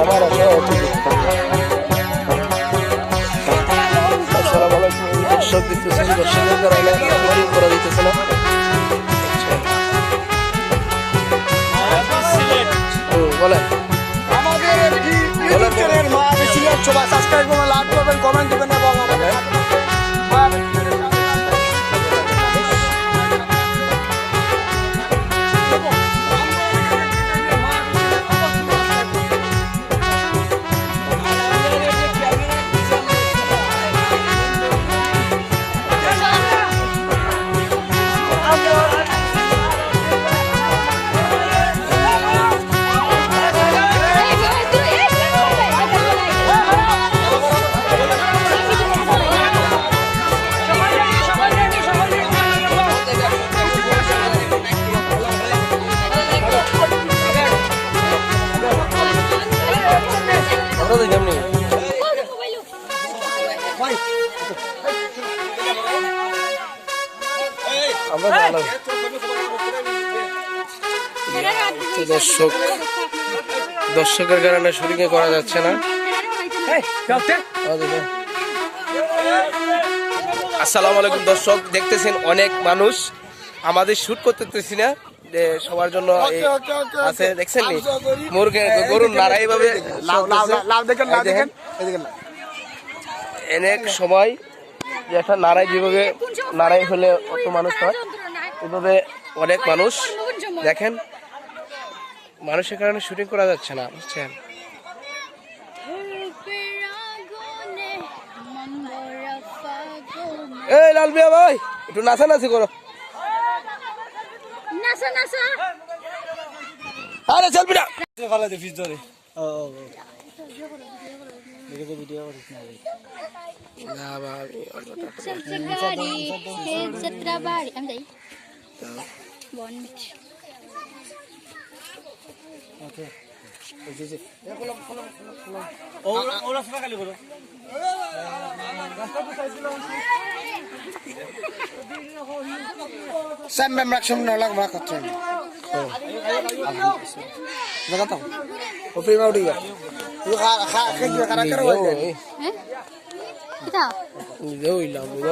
আমার আছে আসসালামু আলাইকুম দর্শক দিতেছেন দর্শকের কারণে আমারই করা দিতেছে বলেন আমাদের ইউটিউব চ্যানেল মা বেশি সিলেট সবাই সাবস্ক্রাইব করবেন লাইক আমরা তো দর্শক দর্শকের কারণে শুটিং করা যাচ্ছে না। আসসালামু আলাইকুম দর্শক দেখতেছেন অনেক মানুষ। আমাদের শুট করতেছি না সবার জন্য। আছে দেখছেন নি? sorry. গরুর নাড়াই ভাবে লাভ লাভ লাভ দেখেন লাভ দেখেন। এদিকে লাভ। অনেক সময় যে একটা নাড়াই যেভাবে নাড়াই হলে অত মানুষ হয় এভাবে অনেক মানুষ দেখেন মানুষের কারণে শুটিং করা যাচ্ছে না বুঝছেন? এই লাল মিয়া ভাই একটু নাচানাচি করো। নাসা নাসা আরে চলবি না না ভাবি, অতটা তো- সবসগাড়ি যাত্রা বাড়ি আমি যাই। বন ম্যাম রাখছম না লাগবা করছেন দেখা তো ওপি মাউডি গা ইউ খা খা খা খা খা নিজেও- করো এই, হ্যাঁ এটা নিজেও বুঝলেন?